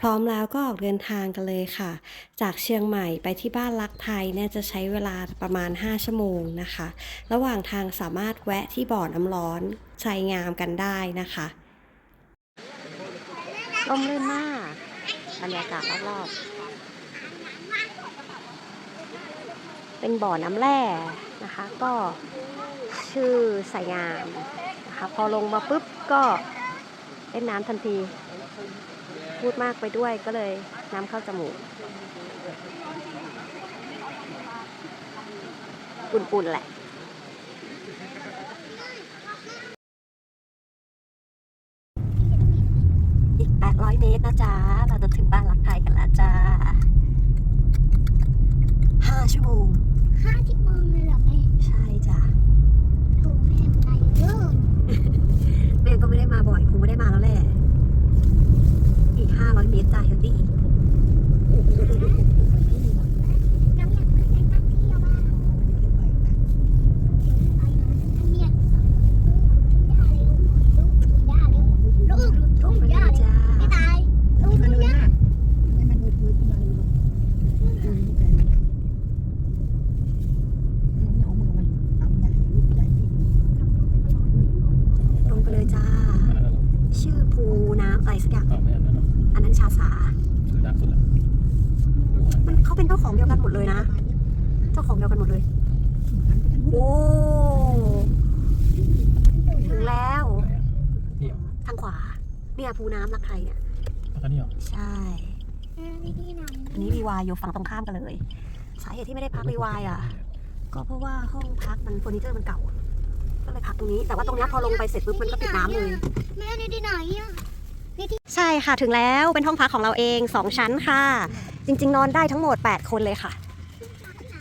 พร้อมแล้วก็ออกเดินทางกันเลยค่ะ จากเชียงใหม่ไปที่บ้านรักไทยเนี่ยจะใช้เวลาประมาณ 5 ชั่วโมงนะคะ ระหว่างทางสามารถแวะที่บ่อน้ำร้อนชัยงามกันได้นะคะร่มรื่นมากบรรยากาศรอบๆเป็นบ่อน้ำแร่นะคะ ก็ชื่อสายงามนะคะพอลงมาปุ๊บก็เล่นน้ำทันที พูดมากไปด้วยก็เลยน้ำเข้าจมูกอุ่นๆแหละอีก 800 เมตรนะจ๊ะ เราจะถึงบ้านรักไทยกันแล้วจ้า5ชั่วโมงห้าที่มองเลยเหรอแม่ ใช่จ้ะ โถแม่เป็นไรเยอะ แม่ก็ไม่ได้มาบ่อย คงไม่ได้มาแล้วแหละ อีก 500 เม ตรจ้าเฮลตี้ น้องอยากไปนั่งเที่ยวบ้างไปนะเนี่ยย่าเร็วลูกลูกย่าเร็ว ลงมาเลยจ้า ไม่ตายลูกลูกย่า ลงไปเลยจ้า ชื่อภูน้ำอะไรสักอย่าง อันนั้นชาสา มัน เขาเป็นเจ้าของเดียวกันหมดเลยนะ เจ้าของเดียวกันหมดเลย โอ้ ถึงแล้วทางขวา เนี่ยภูน้ำรักไทยเนี่ยใช่นี่ที่ไหนอันนี้รีวายอยู่ฝั่งตรงข้ามกันเลย สาเหตุที่ไม่ได้พักรีวายอะ ก็เพราะว่าห้องพักมันเฟอร์นิเจอร์มันเก่า ก็เลยพักตรงนี้ แต่ว่าตรงเนี้ยพอลงไปเสร็จปุ๊บมันก็ติดน้ำเลย แม่นี่ที่ไหนอะ ใช่ค่ะถึงแล้วเป็นห้องพักของเราเอง2ชั้นค่ะ จริง ๆ นอนได้ทั้งหมด 8 คนเลยค่ะ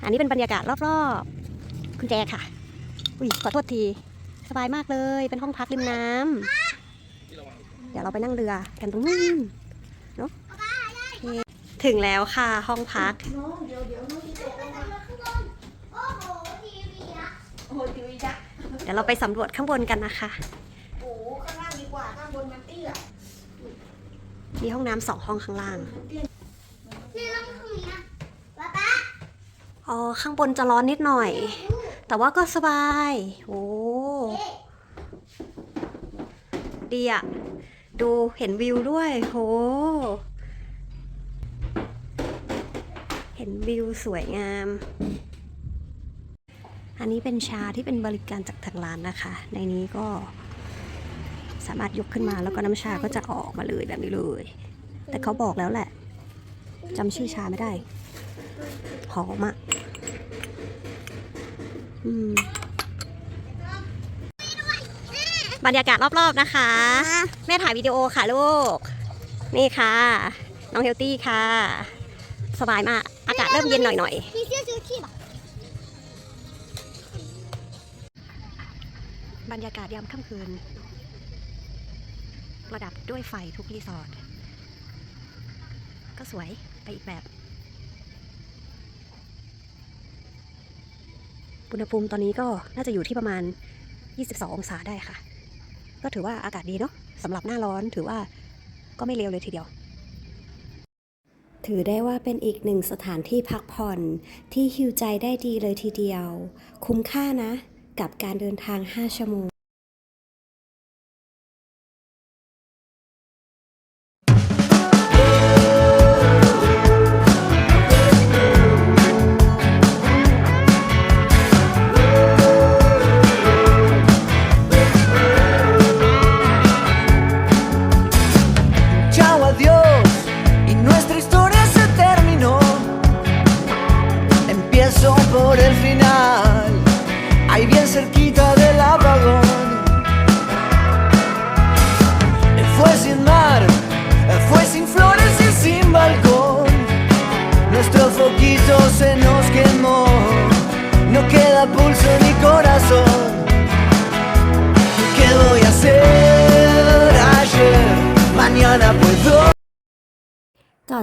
อันนี้เป็นบรรยากาศรอบๆ คุณแจค่ะ อุ้ยขอโทษที สบายมากเลย เป็นห้องพักริมน้ำ เดี๋ยวเราไปนั่งเรือกันตรงนู้นเนาะโอเคถึงแล้วค่ะห้องพักโอ้โหทีวีอะเดี๋ยวเราไปสำรวจข้างบนกันนะคะ โอ้ข้างล่างดีกว่าข้างบนมันเตี้ยมีห้องน้ำสองห้องข้างล่าง นี่แล้วข้างนี้อะป๊าป๊า อ๋อ ข้างบนจะร้อนนิดหน่อย แต่ว่าก็สบาย โอ้ ดีอะดูเห็นวิวด้วยโห เห็นวิวสวยงาม อันนี้เป็นชาที่เป็นบริการจากทางร้านนะคะ ในนี้ก็สามารถยกขึ้นมาแล้วก็น้ำชาก็จะออกมาเลยแบบนี้เลย แต่เขาบอกแล้วแหละจำชื่อชาไม่ได้ หอมอะอืมบรรยากาศรอบๆนะคะ แม่ถ่ายวิดีโอค่ะลูก นี่ค่ะ น้องเฮลตี้ค่ะ สบายมาก อากาศเริ่มเย็นหน่อยมีเสื้อชูชีพอะๆบรรยากาศยามค่ำคืน ประดับด้วยไฟทุกรีสอร์ทก็สวยไปอีกแบบ อุณหภูมิตอนนี้ก็น่าจะอยู่ที่ประมาณ 22 องศาได้ค่ะ ก็ถือว่าอากาศดีเนาะสำหรับหน้าร้อนถือว่าก็ไม่เลวเลยทีเดียว ถือได้ว่าเป็นอีกหนึ่งสถานที่พักผ่อนที่ฮิวใจได้ดีเลยทีเดียว คุ้มค่านะ กับการเดินทาง 5 ชั่วโมง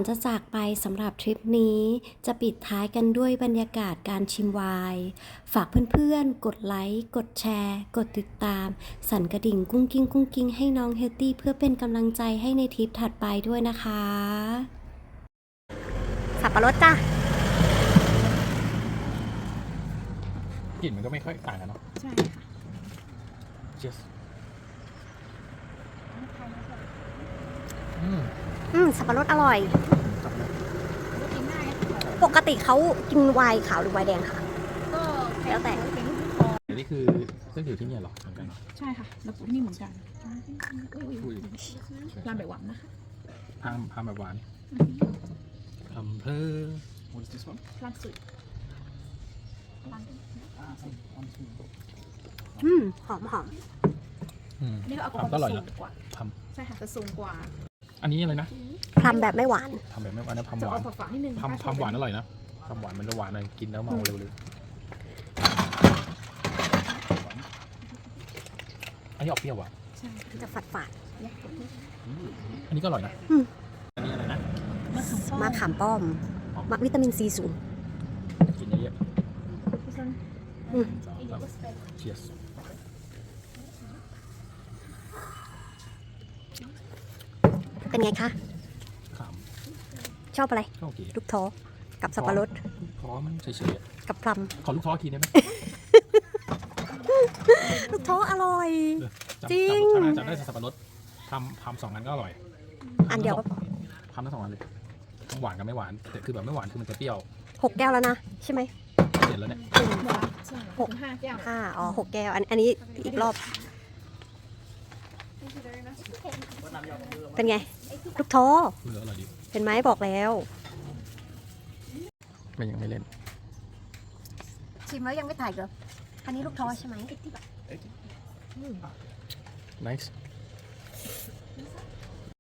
อนจะจากไปสำหรับทริปนี้ จะปิดท้ายกันด้วยบรรยากาศการชิมไวน์ฝากเพื่อนๆ กดไลค์ กดแชร์ กดติดตาม สั่นกระดิ่งกุ้งกิ้งกุ้งกิ้งให้น้องเฮลตี้เพื่อเป็นกำลังใจให้ในทริปถัดไปด้วยนะคะ สับปะรดจ้ะ กลิ่นมันก็ไม่ค่อยต่างกันเนาะ ใช่ค่ะ Cheers อืม อืมสับปะรดอร่อยจับเลยก็กินง่ายนะปกติเขากินไวน์ขาวหรือไวน์แดงคะก็แล้วแต่เป็นลูกคออันนี้คือเส้นอยู่ที่เนี่ยเหรอเหมือนกันเหรอใช่ค่ะแล้วก็นี่เหมือนกันอุ้ยอุ้ยรามแบบหวานนะคะพามพามแบบหวานอำเภอ What is this one รามสุดรามอืมหอมหอมอืมนี่ก็เอาทำก็อร่อยสูนะงกว่าทใช่ค่ะจะสูงกว่าำ อันนี้อะไรนะพรำแบบไม่หวาน ทำแบบไม่หวานนะทำจะหวาเอานฝาๆนิดนึงทำทำหวานอร่อยนะทำหวานมันจะหวานเลยกินแล้วเมาเร็วเลยอันนี้ออกเปรี้ยวอะใช่จะฝาดฝาดอันนี้ก็อร่อยนะอืมอันนี้อะไรนะๆมาขามป้อมมักวิตามินซีสูง กินเยอะอืมๆสองสาม Cheers เป็นไงคะขามชอบอะไรก็โอเคลูกท้อกับสับปะรดท้อมันเฉยๆอะกับพลัม ขอลูกท้อทีได้ไหมลูกท้ออร่อย จำจริง จำจำได้จำได้สับปะรดทำทำสองอันก็อร่อยอันเดียวก็พอทำทั้งสองอันเลยทั้งหวานกับไม่หวานแต่คือแบบไม่หวานคือมันจะเปรี้ยวหกแก้วแล้วนะใช่ไหมเสร็จแล้วเนี่ยใช่หกห้าแก้ว ห้าอ๋อหกแก้ว อันอันนี้อีกรอบ เป็นไง ลูกท้อเหลืออร่อยดีเป็นไหมบอกแล้ว มันยังไม่เล่น ชิมแล้วยังไม่ถ่ายเหรออันนี้ลูกท้อใช่ไหม nice